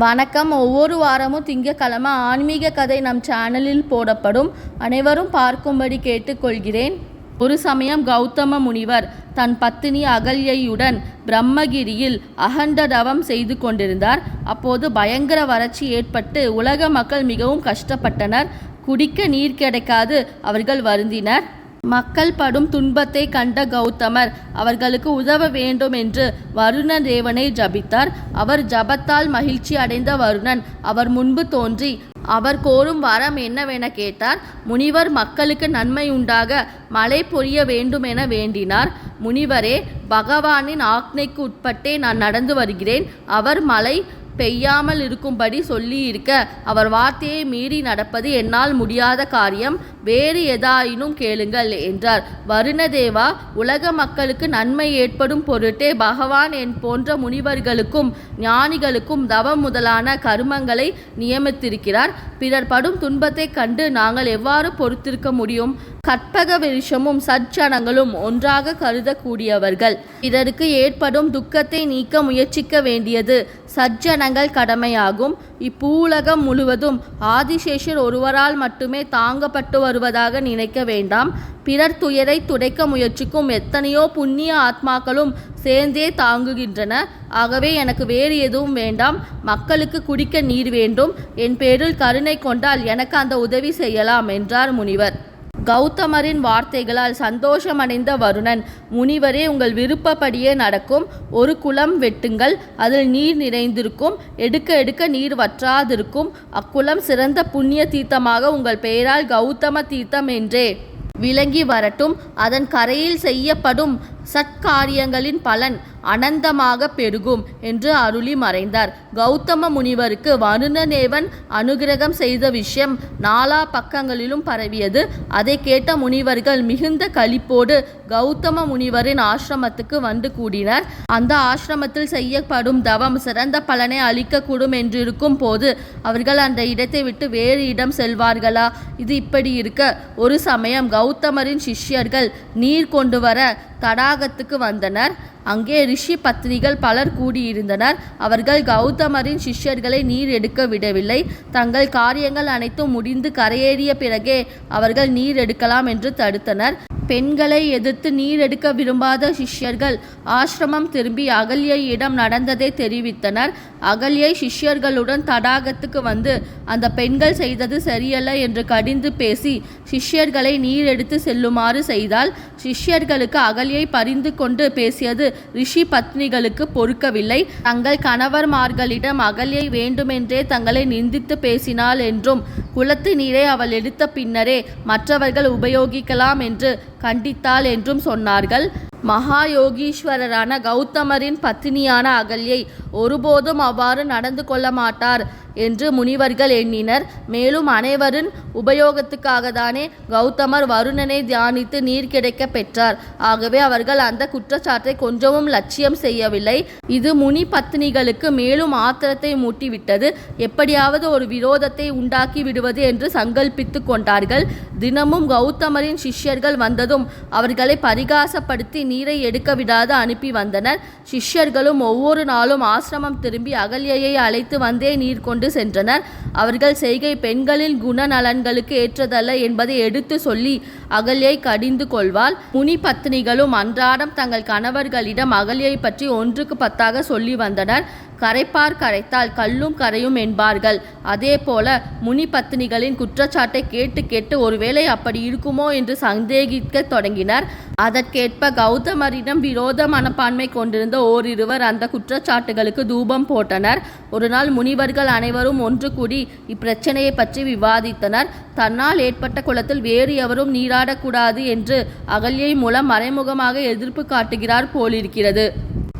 வணக்கம். ஒவ்வொரு வாரமும் திங்கக்கிழமை ஆன்மீக கதை நம் சேனலில் போடப்படும். அனைவரும் பார்க்கும்படி கேட்டுக்கொள்கிறேன். ஒரு சமயம் கௌதம முனிவர் தன் பத்தினி அகல்யையுடன் பிரம்மகிரியில் அகண்ட தவம் செய்து கொண்டிருந்தார். அப்போது பயங்கர வறட்சி ஏற்பட்டு உலக மக்கள் மிகவும் கஷ்டப்பட்டனர். குடிக்க நீர் கிடைக்காது அவர்கள் வருந்தினர். மக்கள் படும் துன்பத்தை கண்ட கௌதமர் அவர்களுக்கு உதவ வேண்டும் என்று வருண தேவனை ஜபித்தார். அவர் ஜபத்தால் மகிழ்ச்சி அடைந்த வருணன் அவர் முன்பு தோன்றி அவர் கோரும் வரம் என்னவென கேட்டார். முனிவர் மக்களுக்கு நன்மை உண்டாக மழை பொழிய வேண்டுமென வேண்டினார். முனிவரே பகவானின் ஆக்னைக்கு உட்பட்டே நான் நடந்து வருகிறேன். அவர் மலை பெய்யாமல் இருக்கும்படி சொல்லி இருக்க அவர் வார்த்தையை மீறி நடப்பது என்னால் முடியாத காரியம். வேறு எதாயினும் கேளுங்கள் என்றார். வருணதேவா உலக மக்களுக்கு நன்மை ஏற்படும் பொருட்டே பகவான் என் போன்ற முனிவர்களுக்கும் ஞானிகளுக்கும் தவம் முதலான கருமங்களை நியமித்திருக்கிறார். பிறர் படும் துன்பத்தை கண்டு நாங்கள் எவ்வாறு பொறுத்திருக்க முடியும்? கற்பக விருஷமும் சச்சனங்களும் ஒன்றாக கருதக்கூடியவர்கள். பிறருக்கு ஏற்படும் துக்கத்தை நீக்க முயற்சிக்க வேண்டியது சஜ்ஜனங்கள் கடமையாகும். இப்பூலகம் முழுவதும் ஆதிசேஷர் ஒருவரால் மட்டுமே தாங்கப்பட்டு வருவதாக நினைக்க வேண்டாம். பிறர் துயரை துடைக்க முயற்சிக்கும் எத்தனையோ புண்ணிய ஆத்மாக்களும் சேர்ந்தே தாங்குகின்றன. ஆகவே எனக்கு வேறு எதுவும் வேண்டாம். மக்களுக்கு குடிக்க நீர் வேண்டும். என் பேரில் கருணை கொண்டால் எனக்கு அந்த உதவி செய்யலாம் என்றார் முனிவர். கௌதமரின் வார்த்தைகளால் சந்தோஷமடைந்த வருணன் முனிவரே உங்கள் விருப்பப்படியே நடக்கும். ஒரு குளம் வெட்டுங்கள். அதில் நீர் நிறைந்திருக்கும். எடுக்க எடுக்க நீர் வற்றாதிருக்கும். அக்குளம் சிறந்த புண்ணிய தீர்த்தமாக உங்கள் பெயரால் கௌதம தீர்த்தம் என்றே விளங்கி வரட்டும். அதன் கரையில் செய்யப்படும் சத்காரியங்களின் பலன் அனந்தமாக பெருகும் என்று அருளி மறைந்தார். கௌதம முனிவருக்கு வருணநேவன் அனுகிரகம் செய்த விஷயம் நாலா பக்கங்களிலும் பரவியது. அதை கேட்ட முனிவர்கள் மிகுந்த களிப்போடு கௌதம முனிவரின் ஆசிரமத்துக்கு வந்து கூடினர். அந்த ஆசிரமத்தில் செய்யப்படும் தவம் சிறந்த பலனை அளிக்கக்கூடும் என்றிருக்கும் போது அவர்கள் அந்த இடத்தை விட்டு வேறு இடம் செல்வார்களா? இது இப்படி இருக்க ஒரு சமயம் கௌதமரின் சிஷ்யர்கள் நீர் கொண்டு வர வளாகத்துக்கு வந்தனர். அங்கே ரிஷி பத்னிகள் பலர் கூடியிருந்தனர். அவர்கள் கௌதமரின் சிஷ்யர்களை நீர் எடுக்க விடவில்லை. தங்கள் காரியங்கள் அனைத்தும் முடிந்து கரையேறிய பிறகே அவர்கள் நீர் எடுக்கலாம் என்று தடுத்தனர். பெண்களை எதிர்த்து நீர் எடுக்க விரும்பாத சிஷ்யர்கள் ஆசிரமம் திரும்பி அகல்யையிடம் நடந்ததை தெரிவித்தனர். அகல்யை சிஷ்யர்களுடன் தடாகத்துக்கு வந்து அந்த பெண்கள் செய்தது சரியல்ல என்று கடிந்து பேசி சிஷ்யர்களை நீர் எடுத்து செல்லுமாறு செய்தால் சிஷ்யர்களுக்கு அகல்யை பரிந்து கொண்டு பேசியது ரிஷி பத்னிகளுக்கு பொறுக்கவில்லை. தங்கள் கணவர்மார்களிடம் அகல்யை வேண்டுமென்றே தங்களை நிந்தித்து பேசினாள் என்றும் குளத்து நீரை அவள் எடுத்த பின்னரே மற்றவர்கள் உபயோகிக்கலாம் என்று கண்டித்தாள் என்றும் சொன்னார்கள். மகா யோகீஸ்வரரான கௌதமரின் பத்தினியான அகல்யை ஒருபோதும் அவ்வாறு நடந்து கொள்ள மாட்டார் என்று முனிவர்கள் எண்ணினர். மேலும் அனைவரின் உபயோகத்துக்காக தானே கௌதமர் வருணனை தியானித்து நீர் கிடைக்க பெற்றார். ஆகவே அவர்கள் அந்த குற்றச்சாட்டை கொஞ்சமும் லட்சியம் செய்யவில்லை. இது முனி பத்தினிகளுக்கு மேலும் ஆத்திரத்தை மூட்டிவிட்டது. எப்படியாவது ஒரு விரோதத்தை உண்டாக்கி விடுவது என்று சங்கல்பித்து கொண்டார்கள். தினமும் கௌதமரின் சிஷ்யர்கள் வந்ததும் அவர்களை பரிகாசப்படுத்தி நீரை எடுக்க விடாது அனுப்பி வந்தனர். சிஷ்யர்களும் ஒவ்வொரு நாளும் ஆசிரமம் திரும்பி அகல்யையை அழைத்து வந்தே நீர் கொண்டு சென்றனர். அவர்கள் செய்கை பெண்களின் குணநலன்களுக்கு ஏற்றதல்ல என்பதை எடுத்து சொல்லி அகல்யை கடிந்து கொள்வாள். முனி பத்னிகளும் அன்றாடம் தங்கள் கணவர்களிடம் அகல்யை பற்றி ஒன்றுக்கு பத்தாக சொல்லி வந்தனர். கரைப்பார் கரைத்தால் கல்லும் கரையும் என்பார்கள். அதேபோல முனி பத்தினிகளின் குற்றச்சாட்டை கேட்டு கேட்டு ஒருவேளை அப்படி இருக்குமோ என்று சந்தேகிக்க தொடங்கினர். அதற்கேற்ப கௌதமரிடம் விரோத மனப்பான்மை கொண்டிருந்த ஓரிருவர் அந்த குற்றச்சாட்டுகளுக்கு தூபம் போட்டனர். ஒருநாள் முனிவர்கள் அனைவரும் ஒன்று கூடி இப்பிரச்சனையை பற்றி விவாதித்தனர். தன்னால் ஏற்பட்ட குளத்தில் வேறு எவரும் நீராடக்கூடாது என்று அகல்யை மூலம் மறைமுகமாக எதிர்ப்பு காட்டுகிறார் போலிருக்கிறது.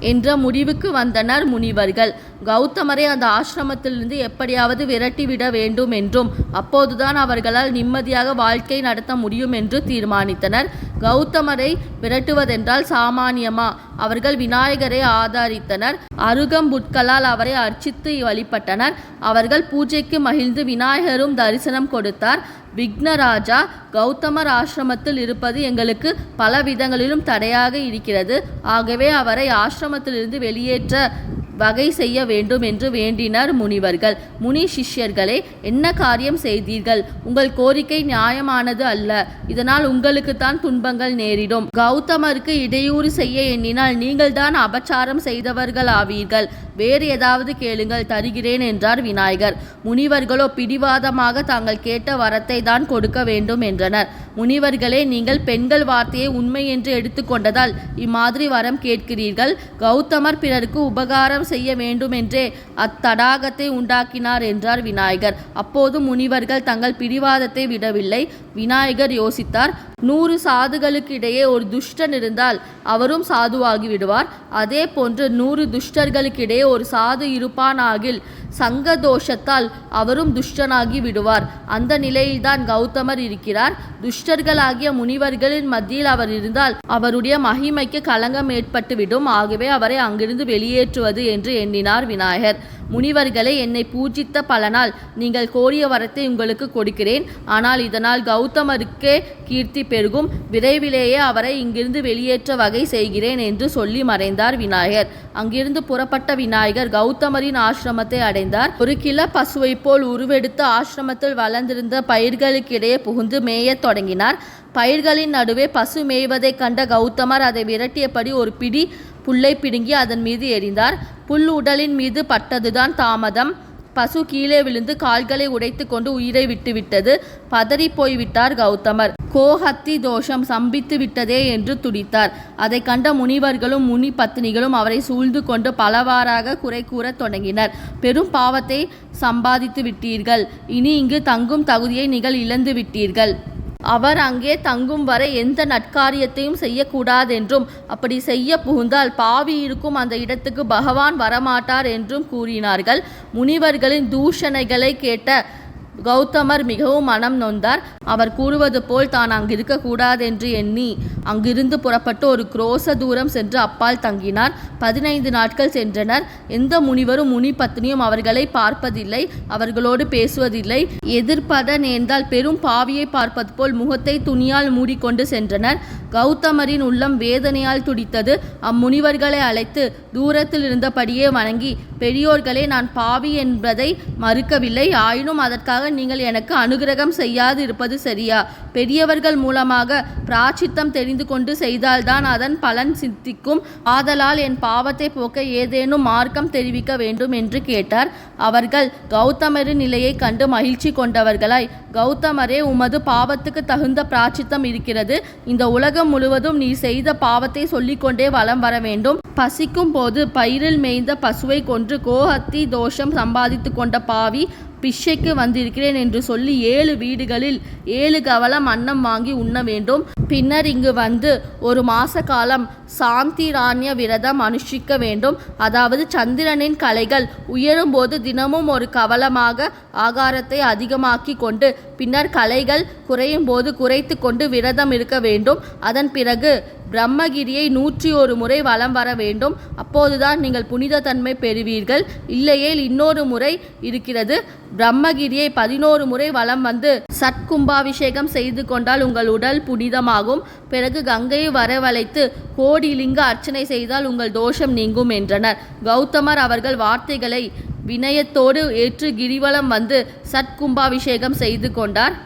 என்ற முடிவுக்கு வந்தனர் முனிவர்கள். கௌதமரை அந்த ஆசிரமத்திலிருந்து எப்படியாவது விரட்டிவிட வேண்டும் என்றும் அப்போதுதான் அவர்களால் நிம்மதியாக வாழ்க்கை நடத்த முடியும் என்று தீர்மானித்தனர். கௌதமரை விரட்டுவதென்றால் சாமானியமா? அவர்கள் விநாயகரை ஆதரித்தனர். அருகம்புட்களால் அவரை அர்ச்சித்து வழிபட்டனர். அவர்கள் பூஜைக்கு மகிழ்ந்து விநாயகரும் தரிசனம் கொடுத்தார். விக்னராஜா கௌதமர் ஆசிரமத்தில் இருப்பது எங்களுக்கு பல விதங்களிலும் தடையாக இருக்கிறது. ஆகவே அவரை ஆசிரமத்திலிருந்து வெளியேற்ற வகை செய்ய வேண்டும் என்று வேண்டினர் முனிவர்கள். முனி சிஷ்யர்களே என்ன காரியம் செய்தீர்கள்? உங்கள் கோரிக்கை நியாயமானது அல்ல. இதனால் உங்களுக்குத்தான் துன்பங்கள் நேரிடும். கௌதமருக்கு இடையூறு செய்ய எண்ணினால் நீங்கள்தான் அபச்சாரம் செய்தவர்கள் ஆவீர்கள் வேறு ஏதாவது கேளுங்கள் தருகிறேன் என்றார் விநாயகர். முனிவர்களோ பிடிவாதமாக தாங்கள் கேட்ட வரத்தை தான் கொடுக்க வேண்டும் என்றனர். முனிவர்களே நீங்கள் பெண்கள் வார்த்தையை உண்மை என்று எடுத்துக்கொண்டதால் இம்மாதிரி வரம் கேட்கிறீர்கள். கௌதமர் பிறருக்கு உபகாரம் செய்ய வேண்டுமென்றே அத்தடாகத்தை உண்டாக்கினார் என்றார் விநாயகர். அப்போது முனிவர்கள் தங்கள் பிடிவாதத்தை விடவில்லை. விநாயகர் யோசித்தார் நூறு சாதுகளுக்கு இடையே ஒரு துஷ்டன் இருந்தால் அவரும் சாதுவாகி விடுவார் அதே போன்று நூறு துஷ்டர்களுக்கிடையே ஒரு சாது இருப்பானாகில் சங்க தோஷத்தால் அவரும் துஷ்டனாகி விடுவார். அந்த நிலையில்தான் கௌதமர் இருக்கிறார். துஷ்டர்களாகிய முனிவர்களின் மத்தியில் அவர் இருந்தால் அவருடைய மகிமைக்கு களங்கம் ஏற்பட்டுவிடும். ஆகவே அவரை அங்கிருந்து வெளியேற்றுவது என்று எண்ணினார் விநாயகர். முனிவர்களை என்னை பூஜித்த பலனால் நீங்கள் கோரிய வரத்தை உங்களுக்கு கொடுக்கிறேன். ஆனால் இதனால் கௌதமருக்கே கீர்த்தி பெருகும். விரைவிலேயே அவரை இங்கிருந்து வெளியேற்ற வகை செய்கிறேன் என்று சொல்லி மறைந்தார் விநாயகர். அங்கிருந்து புறப்பட்ட விநாயகர் கௌதமரின் ஆசிரமத்தை அடை அடைந்தார். ஒரு கிள பசுவை போல் உருவெடுத்து ஆசிரமத்தில் வளர்ந்திருந்த பயிர்களுக்கிடையே புகுந்து மேயத் தொடங்கினார். பயிர்களின் நடுவே பசு மேய்வதைக் கண்ட கௌதமர் அதை விரட்டியபடி ஒரு பிடி புல்லை பிடுங்கி அதன் மீது எறிந்தார். புல் உடலின் மீது பட்டதுதான் தாமதம். பசு கீழே விழுந்து கால்களை உடைத்து கொண்டு உயிரை விட்டுவிட்டது. பதறி போய்விட்டார் கௌதமர். கோஹத்தி தோஷம் சம்பித்து விட்டதே என்று துடித்தார். அதை கண்ட முனிவர்களும் முனி பத்னிகளும் அவரை சூழ்ந்து கொண்டு பலவாறாக குறை கூறத் தொடங்கினர். பெரும் பாவத்தை சம்பாதித்து விட்டீர்கள். இனி இங்கு தங்கும் தகுதியை நீங்கள் இழந்து விட்டீர்கள். அவர் அங்கே தங்கும் வரை எந்த நற்காரியத்தையும் செய்யக்கூடாதென்றும் அப்படி செய்ய புகுந்தால் பாவி இருக்கும் அந்த இடத்துக்கு பகவான் வரமாட்டார் என்றும் கூறினார்கள். முனிவர்களின் தூஷணைகளை கேட்ட கௌதமர் மிகவும் மனம் நொந்தார். அவர் கூறுவது போல் தான் அங்கிருக்க கூடாதென்று எண்ணி அங்கிருந்து புறப்பட்டு ஒரு குரோச தூரம் சென்று அப்பால் தங்கினார். பதினைந்து நாட்கள் சென்றனர். எந்த முனிவரும் முனி பத்னியும் அவர்களை பார்ப்பதில்லை அவர்களோடு பேசுவதில்லை. எதிர்ப்பத நேர்ந்தால் பெரும் பாவியை பார்ப்பது போல் முகத்தை துணியால் மூடிக்கொண்டு சென்றனர். கௌதமரின் உள்ளம் வேதனையால் துடித்தது. அம்முனிவர்களை அழைத்து தூரத்தில் இருந்தபடியே வணங்கி பெரியோர்களே நான் பாவி என்பதை மறுக்கவில்லை. ஆயினும் அதற்காக நீங்கள் எனக்கு அனுகிரகம் செய்யாது இருப்பது சரியா? பெரியவர்கள் மூலமாக பிராச்சித்தம் தெரிந்து கொண்டு செய்தால்தான் அதன் பலன் சித்திக்கும். ஆதலால் என் பாவத்தை போக்க ஏதேனும் மார்க்கம் தெரிவிக்க வேண்டும் என்று கேட்டார். அவர்கள் கௌதமரின் நிலையை கண்டு மகிழ்ச்சி கொண்டவர்களாய் கௌதமரே உமது பாவத்துக்கு தகுந்த பிராச்சித்தம் இருக்கிறது. இந்த உலகம் முழுவதும் நீ செய்த பாவத்தை சொல்லிக்கொண்டே வலம் வர வேண்டும். பசிக்கும் போது பயிரில் மேய்ந்த பசுவை கொன்று கோஹத்தி தோஷம் சம்பாதித்து கொண்ட பாவி பிஷைக்கு வந்திருக்கிறேன் என்று சொல்லி ஏழு வீடுகளில் ஏழு கவலம் அன்னம் வாங்கி உண்ண வேண்டும். பின்னர் இங்கு வந்து ஒரு மாச காலம் சாந்திராண்ய விரதம் அனுஷ்டிக்க வேண்டும். அதாவது சந்திரனின் கலைகள் உயரும்போது தினமும் ஒரு கவலமாக ஆகாரத்தை அதிகமாக்கி கொண்டு பின்னர் கலைகள் குறையும் போது குறைத்து கொண்டு விரதம் இருக்க வேண்டும். அதன் பிறகு பிரம்மகிரியை நூற்றி ஒரு முறை வலம் வர வேண்டும். அப்போதுதான் நீங்கள் புனித தன்மை பெறுவீர்கள். இல்லையேல் இன்னொரு முறை இருக்கிறது. பிரம்மகிரியை பதினோரு முறை வலம் வந்து சற்கும்பாபிஷேகம் செய்து கொண்டால் உங்கள் உடல் புனிதமாகும். பிறகு கங்கையை வரவழைத்து கோடி லிங்க அர்ச்சனை செய்தால் உங்கள் தோஷம் நீங்கும் என்றனர். கௌதமர் அவர்கள் வார்த்தைகளை வினயத்தோடு ஏற்று கிரிவலம் வந்து சட்கும்பாபிஷேகம் செய்து கொண்டார்.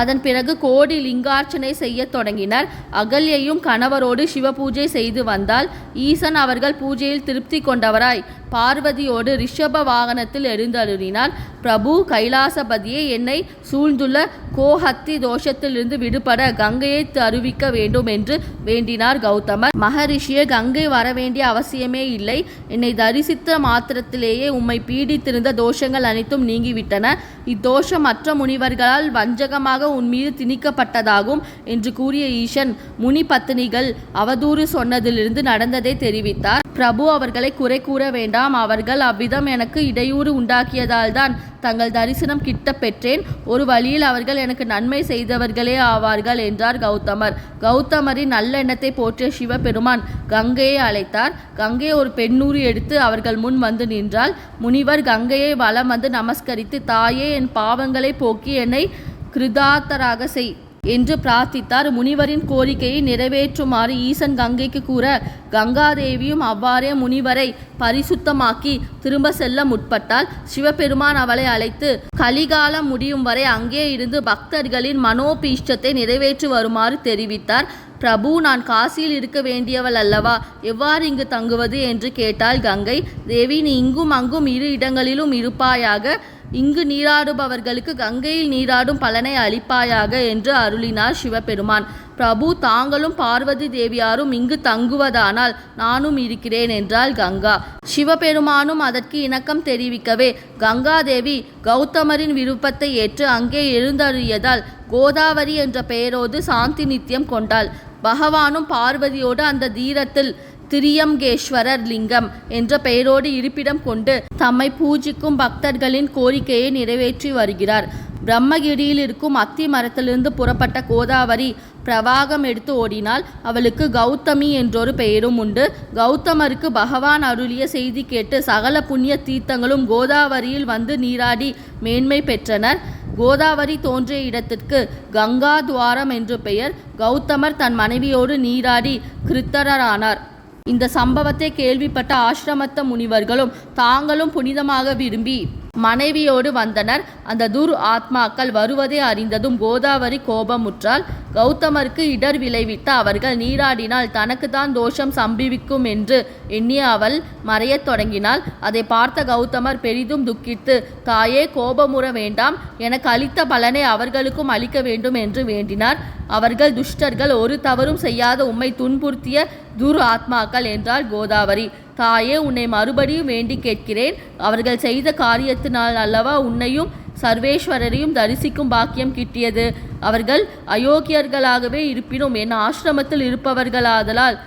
அதன் பிறகு கோடி லிங்கார்ச்சனை செய்யத் தொடங்கினர். அகல்யையும் கணவரோடு சிவபூஜை செய்து வந்தால் ஈசன் அவர்கள் பூஜையில் திருப்தி கொண்டவராய். பார்வதியோடு ரிஷப வாகனத்தில் எழுந்தருளினார் பிரபு கைலாசபதியே என்னை சூழ்ந்துள்ள கோஹத்தி தோஷத்திலிருந்து விடுபட கங்கையை தருவிக்க வேண்டும் என்று வேண்டினார் கௌதமர். மகரிஷியே கங்கை வர வேண்டிய அவசியமே இல்லை. என்னை தரிசித்த மாத்திரத்திலேயே உம்மை பீடித்திருந்த தோஷங்கள் அனைத்தும் நீங்கிவிட்டன. இத்தோஷம் மற்ற முனிவர்களால் வஞ்சகமாக உன் மீது திணிக்கப்பட்டதாகும் என்று கூறிய ஈசன் முனி பத்தினிகள் அவதூறு சொன்னதிலிருந்து நடந்ததை தெரிவித்தார். பிரபு அவர்களை குறை கூற வேண்டாம். அவர்கள் அவ்விதம் எனக்கு இடையூறு உண்டாக்கியதால் தான் தங்கள் தரிசனம் கிட்ட பெற்றேன். ஒரு வழியில் அவர்கள் எனக்கு நன்மை செய்தவர்களே ஆவார்கள் என்றார் கௌதமர். கௌதமரின் நல்லெண்ணத்தை போற்றிய சிவபெருமான் கங்கையை அழைத்தார். கங்கை ஒரு பெண்ணூறு எடுத்து அவர்கள் முன் வந்து நின்றாள். முனிவர் கங்கையை வலம் வந்து நமஸ்கரித்து தாயே என் பாவங்களை போக்கி என்னை கிருதார்த்தராக செய். என்று பிரார்த்தித்தார். முனிவரின் கோரிக்கையை நிறைவேற்றுமாறு ஈசன் கங்கைக்கு கூற கங்காதேவியும் அவ்வாறே முனிவரை பரிசுத்தமாக்கி திரும்ப செல்ல முற்பட்டால் சிவபெருமான் அவளை அழைத்து கலிகாலம் முடியும் வரை அங்கே இருந்து பக்தர்களின் மனோபீஷ்டத்தை நிறைவேற்றி வருமாறு தெரிவித்தார். பிரபு நான் காசியில் இருக்க வேண்டியவள் அல்லவா? எவ்வாறு இங்கு தங்குவது? என்று கேட்டாள் கங்கை. தேவி நீ இங்கும் அங்கும் இரு இடங்களிலும் இருப்பாயாக. இங்கு நீராடுபவர்களுக்கு கங்கையில் நீராடும் பலனை அளிப்பாயாக என்று அருளினார் சிவபெருமான். பிரபு தாங்களும் பார்வதி தேவியாரும் இங்கு தங்குவதானால் நானும் இருக்கிறேன் என்றாள் கங்கா. சிவபெருமானும் அதற்கு இணக்கம் தெரிவிக்கவே கங்காதேவி கௌதமரின் விருப்பத்தை ஏற்று அங்கே எழுந்தருளியதால் கோதாவரி என்ற பெயரோடு சாந்தி நித்தியம் கொண்டாள். பகவானும் பார்வதியோடு அந்த தீரத்தில் திரியங்கேஸ்வரர் லிங்கம் என்ற பெயரோடு இருப்பிடம் கொண்டு தம்மை பூஜிக்கும் பக்தர்களின் கோரிக்கையை நிறைவேற்றி வருகிறார். பிரம்மகிரியில் இருக்கும் அத்தி மரத்திலிருந்து புறப்பட்ட கோதாவரி பிரவாகம் எடுத்து ஓடினால் அவளுக்கு கௌதமி என்றொரு பெயரும் உண்டு. கௌதமருக்கு பகவான் அருளிய செய்தி கேட்டு சகல புண்ணிய தீர்த்தங்களும் கோதாவரியில் வந்து நீராடி மேன்மை பெற்றனர். கோதாவரி தோன்றிய இடத்திற்கு கங்கா துவாரம் என்று பெயர். கௌதமர் தன் மனைவியோடு நீராடி கிருத்தரரானார். இந்த சம்பவத்தை கேள்விப்பட்ட ஆசிரமத்த முனிவர்களும் தாங்களும் புனிதமாக விரும்பி மனைவியோடு வந்தனர். அந்த துர் ஆத்மாக்கள் வருவதை அறிந்ததும் கோதாவரி கோபமுற்றால் கௌதமருக்கு இடர் விளைவித்த அவர்கள் நீராடினால் தனக்கு தான் தோஷம் சம்பவிக்கும் என்று எண்ணிய அவள் மறையத் தொடங்கினாள். அதை பார்த்த கௌதமர் பெரிதும் துக்கித்து தாயே கோபமுற வேண்டாம். எனக்கு அளித்த பலனை அவர்களுக்கும் அளிக்க வேண்டும் என்று வேண்டினார். அவர்கள் துஷ்டர்கள் ஒரு தவறும் செய்யாத உம்மை துன்புறுத்திய துர் ஆத்மாக்கள் என்றாள் கோதாவரி. தாயே உன்னை மறுபடியும் வேண்டி கேட்கிறேன். அவர்கள் செய்த காரியத்தினால் அல்லவா உன்னையும் சர்வேஸ்வரரையும் தரிசிக்கும் பாக்கியம் கிட்டியது. அவர்கள் அயோக்கியர்களாகவே இருப்பினும் என் ஆசிரமத்தில் இருப்பவர்களாதலால்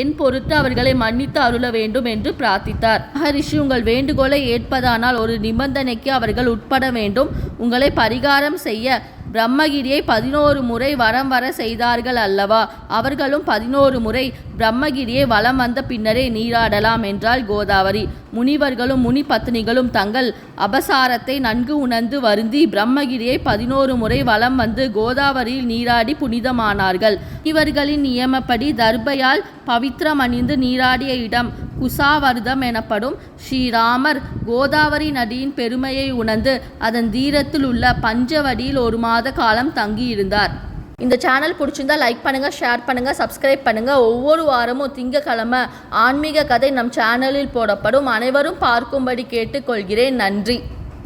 என் பொறுத்து அவர்களை மன்னித்து அருள வேண்டும் என்று பிரார்த்தித்தார். மகரிஷி உங்கள் வேண்டுகோளை ஏற்பதானால் ஒரு நிபந்தனைக்கு அவர்கள் உட்பட வேண்டும். உங்களை பரிகாரம் செய்ய பிரம்மகிரியை பதினோரு முறை வரம் வர செய்தார்கள் அல்லவா? அவர்களும் பதினோரு முறை பிரம்மகிரியை வலம் வந்த பின்னரே நீராடலாம் என்றாள் கோதாவரி. முனிவர்களும் முனி பத்னிகளும் தங்கள் அபசாரத்தை நன்கு உணர்ந்து வருந்தி பிரம்மகிரியை பதினோரு முறை வலம் வந்து கோதாவரியில் நீராடி புனிதமானார்கள். இவர்களின் நியமப்படி தர்பையால் பவித்திரம் அணிந்து நீராடிய இடம் குசாவர்தம் எனப்படும் ஸ்ரீராமர் கோதாவரி நதியின் பெருமையை உணர்ந்து அதன் தீரத்தில் உள்ள பஞ்சவடியில் ஒரு மாத காலம் தங்கியிருந்தார். இந்த சேனல் பிடிச்சிருந்தா லைக் பண்ணுங்கள் ஷேர் பண்ணுங்கள் சப்ஸ்கிரைப் பண்ணுங்கள் ஒவ்வொரு வாரமும் திங்கக்கிழமை ஆன்மீக கதை நம் சேனலில் போடப்படும். அனைவரும் பார்க்கும்படி கேட்டுக்கொள்கிறேன். நன்றி.